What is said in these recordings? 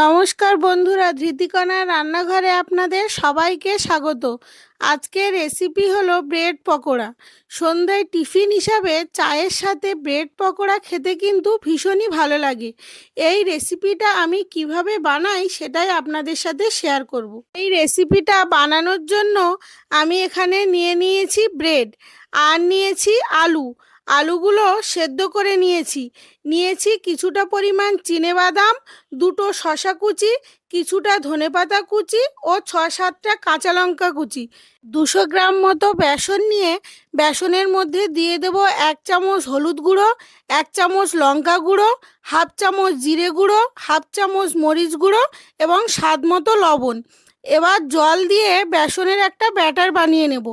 নমস্কার বন্ধুরা, ধৃতিকণা রান্নাঘরে আপনাদের সবাইকে স্বাগত। আজকের রেসিপি হলো ব্রেড পকোড়া। সন্ধ্যায় টিফিন হিসাবে চায়ের সাথে ব্রেড পকোড়া খেতে কিন্তু ভীষণই ভালো লাগে। এই রেসিপিটা আমি কীভাবে বানাই সেটাই আপনাদের সাথে শেয়ার করব। এই রেসিপিটা বানানোর জন্য আমি এখানে নিয়ে নিয়েছি ব্রেড আর নিয়েছি আলু। আলুগুলো সেদ্ধ করে নিয়েছি। নিয়েছি কিছুটা পরিমাণ বাদাম, দুটো শশা কুচি, কিছুটা ধনেপাতা কুচি ও ছ সাতটা কাঁচা লঙ্কা কুচি। দুশো গ্রাম মতো বেসন নিয়ে বেসনের মধ্যে দিয়ে দেব এক চামচ হলুদ গুঁড়ো, এক চামচ লঙ্কা গুঁড়ো, হাফ চামচ জিরে গুঁড়ো, হাফ চামচ মরিচ গুঁড়ো এবং স্বাদ মতো লবণ। এবার জল দিয়ে বেসনের একটা ব্যাটার বানিয়ে নেব।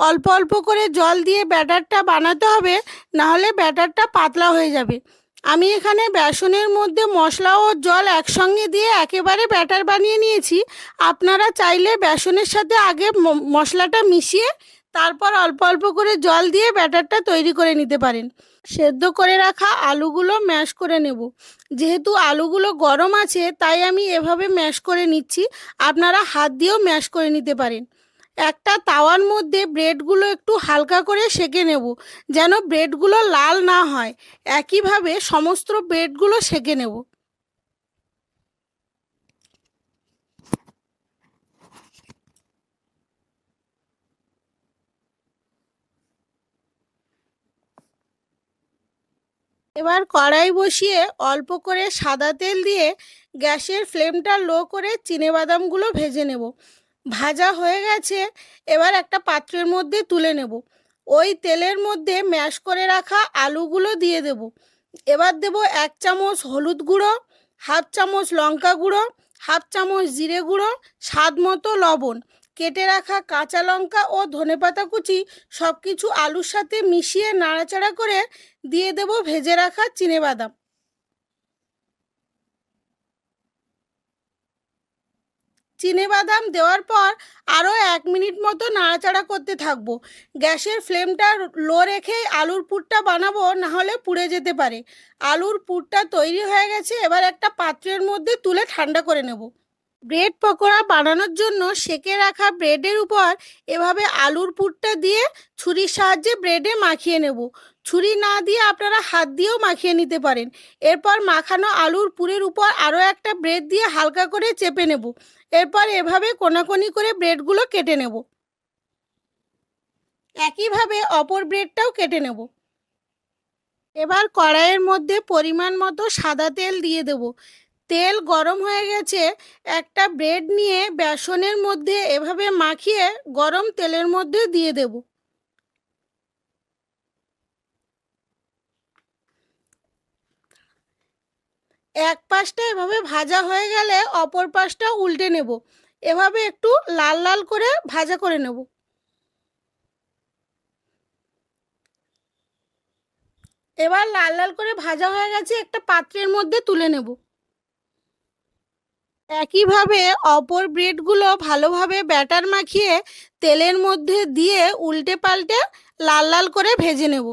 অল্প অল্প করে জল দিয়ে ব্যাটারটা বানাতে হবে, নাহলে ব্যাটারটা পাতলা হয়ে যাবে। আমি এখানে বেসনের মধ্যে মশলা ও জল একসঙ্গে দিয়ে একেবারে ব্যাটার বানিয়ে নিয়েছি। আপনারা চাইলে বেসনের সাথে আগে মশলাটা মিশিয়ে তারপর অল্প অল্প করে জল দিয়ে ব্যাটারটা তৈরি করে নিতে পারেন। সেদ্ধ করে রাখা আলুগুলো ম্যাশ করে নেব। যেহেতু আলুগুলো গরম আছে, তাই আমি এভাবে ম্যাশ করে নিচ্ছি। আপনারা হাত দিয়েও ম্যাশ করে নিতে পারেন। একটা তাওয়ার মধ্যে ব্রেডগুলো একটু হালকা করে সেঁকে নেব, যেন ব্রেডগুলো লাল না হয়। একইভাবে সমস্ত ব্রেডগুলো সেঁকে নেব। এবার কড়াই বসিয়ে অল্প করে সাদা তেল দিয়ে গ্যাসের ফ্লেমটা লো করে বাদামগুলো ভেজে নেব। ভাজা হয়ে গেছে, এবার একটা পাত্রের মধ্যে তুলে নেব। ওই তেলের মধ্যে ম্যাশ করে রাখা আলুগুলো দিয়ে দেব। এবার দেব এক চামচ হলুদ গুঁড়ো, হাফ চামচ লঙ্কা গুঁড়ো, হাফ চামচ জিরে গুঁড়ো, স্বাদ মতো লবণ। কেটে রাখা কাঁচা লঙ্কা ও ধনেপাতা কুচি সব কিছু আলুর সাথে মিশিয়ে নাড়াচাড়া করে দিয়ে দেব ভেজে রাখা চিনেবাদাম। বাদাম দেওয়ার পর আরও এক মিনিট মতো নাড়াচাড়া করতে থাকব। গ্যাসের ফ্লেমটা লো রেখেই আলুর পুরটা বানাবো, নাহলে পুড়ে যেতে পারে। আলুর পুরটা তৈরি হয়ে গেছে, এবার একটা পাত্রের মধ্যে তুলে ঠান্ডা করে নেব। ব্রেড পকোড়া বানানোর জন্য সেকে রাখা ব্রেডের উপর এভাবে আলুর পুরটা দিয়ে ছুরির সাহায্যে ব্রেডে মাখিয়ে নেব। ছুরি না দিয়ে আপনারা হাত দিয়েও মাখিয়ে নিতে পারেন। এরপর মাখানো আলুর পুরের উপর আরও একটা ব্রেড দিয়ে হালকা করে চেপে নেব। এরপর এভাবে কোনাকোনি করে ব্রেডগুলো কেটে নেব। একইভাবে অপর ব্রেডটাও কেটে নেব। এবার কড়াইয়ের মধ্যে পরিমাণ মতো সাদা তেল দিয়ে দেব। তেল গরম হয়ে গেছে, একটা ব্রেড নিয়ে বেসনের মধ্যে এভাবে মাখিয়ে গরম তেলের মধ্যে দিয়ে দেব। এক পাশটা এভাবে ভাজা হয়ে গেলে অপর পাশটা উল্টে নেব। এভাবে একটু লাল লাল করে ভাজা করে নেব। এবার লাল লাল করে ভাজা হয়ে গেছে একটা পাত্রের মধ্যে তুলে নেব। একইভাবে অপর ব্রেডগুলো ভালোভাবে ব্যাটার মাখিয়ে তেলের মধ্যে দিয়ে উল্টে পাল্টে লাল লাল করে ভেজে নেব।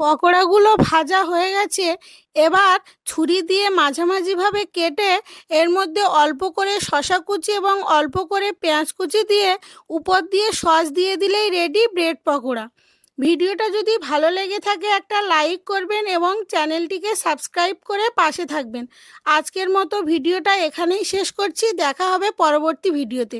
পকোড়াগুলো ভাজা হয়ে গেছে। এবার ছুরি দিয়ে মাঝামাঝিভাবে কেটে এর মধ্যে অল্প করে শশা কুচি এবং অল্প করে পেঁয়াজ কুচি দিয়ে উপর দিয়ে সস দিয়ে দিলেই রেডি ব্রেড পকোড়া। ভিডিওটা যদি ভালো লেগে থাকে একটা লাইক করবেন এবং চ্যানেলটিকে সাবস্ক্রাইব করে পাশে থাকবেন। আজকের মতো ভিডিওটা এখানেই শেষ করছি। দেখা হবে পরবর্তী ভিডিওতে।